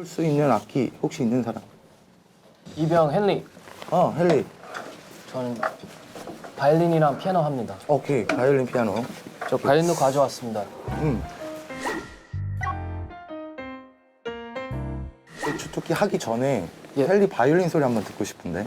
볼수 있는 악기 혹시 있는 사람? 이병 헨리. 어, 헬리. 저는 바이올린이랑 피아노 합니다. 오케이, 바이올린 피아노. 저 바이올린도 가져왔습니다. 음. 이 주특기 하기 전에 예. 헬리 바이올린 소리 한번 듣고 싶은데.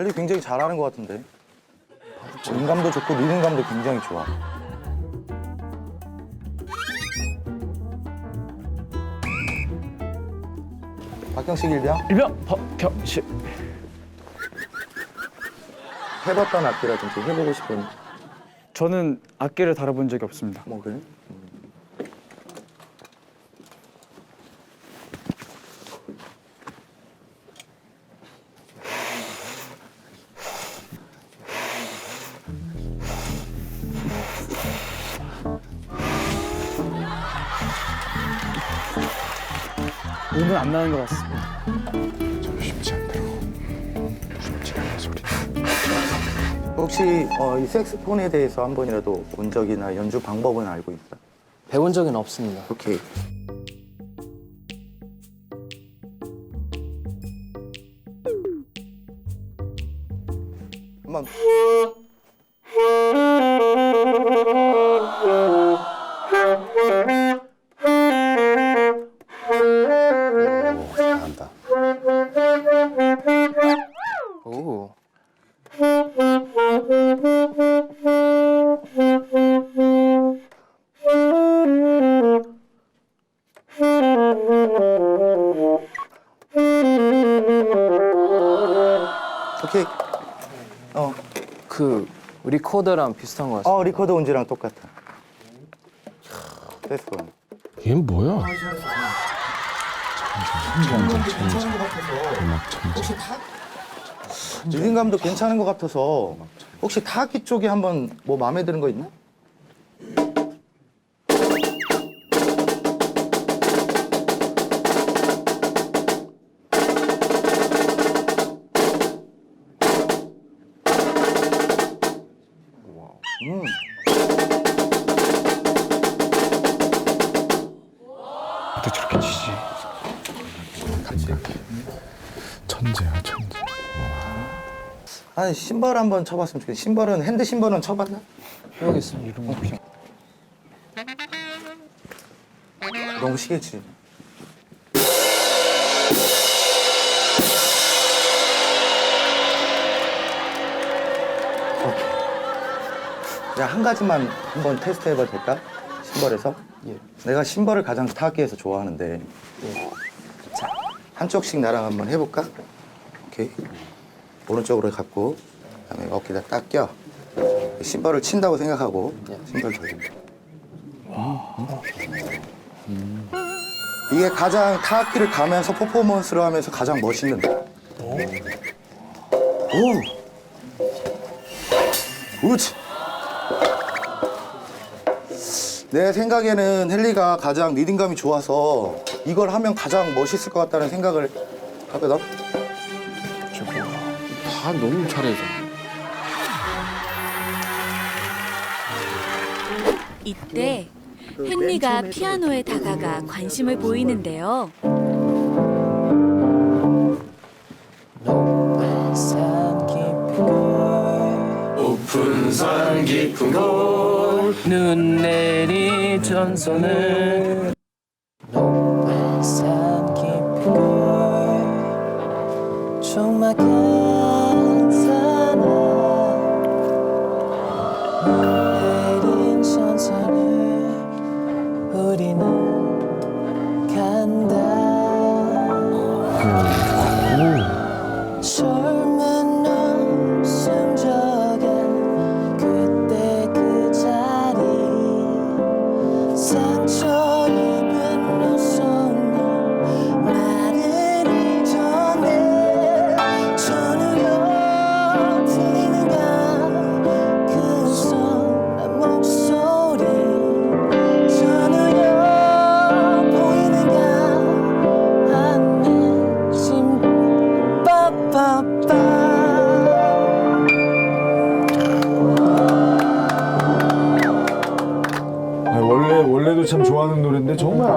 헬리 굉장히 잘하는 것 같은데. 음감도 좋고 리듬감도 굉장히 좋아. 박경식 일병 일병 박경식. 해봤던 악기라든지 해보고 싶은 저는 악기를 다뤄본 적이 없습니다. 뭐 그래? 음은 안 나는 것 같습니다. 쉽지 않다고. 쉽지 않은 소리. 혹시 어, 이 색스폰에 대해서 한 번이라도 본 적이나 연주 방법은 알고 있어? 배운 적은 없습니다. 오케이. 한번 그 리코더랑 비슷한 것 같습니다. 어 리코더 온지랑 똑같아. 됐어. 얘는 뭐야? 천재, 천재, 음악 천재. 리듬감도 괜찮은 것 같아서 혹시 타악기 쪽에 한번 뭐 마음에 드는 거 있나? 음. 어떻게 저렇게 치지? 천재야, 천재. 아니 신발 한번 쳐봤으면 좋겠어. 신발은 핸드 신발은 쳐봤나? 해보겠습니다. 너무 시겠지. 야, 한 가지만 한번 테스트 해봐도 될까? 신발에서? 예. 내가 신발을 가장 타악기에서 좋아하는데 예. 자, 한쪽씩 나랑 한번 해볼까? 오케이. 오른쪽으로 갖고 그다음에 어깨에다 딱 껴. 신발을 친다고 생각하고 신발 돌려. 이게 가장 타악기를 가면서 퍼포먼스를 하면서 가장 멋있는. 오. 그렇지. 내 생각에는 헨리가 가장 리듬감이 좋아서 이걸 하면 가장 멋있을 것 같다는 생각을 하거든. 다 너무 잘해서. 이때 헨리가 피아노에 다가가 관심을 보이는데요. 높은 산 깊은 곳 오픈 산 깊은 곳. 눈 내리 전선을 높은 산 깊은 곳 조막한 눈 내린 전선을 우리는 간다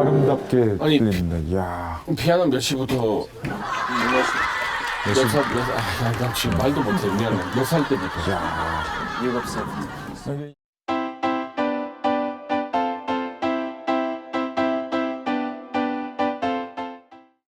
아름답게 아니, 들립니다. 이야. 피아노 몇 시부터 몇 살? 몇 살? 아, 나 지금 말도 못해. 미안해. 몇 살 때부터? 일곱 살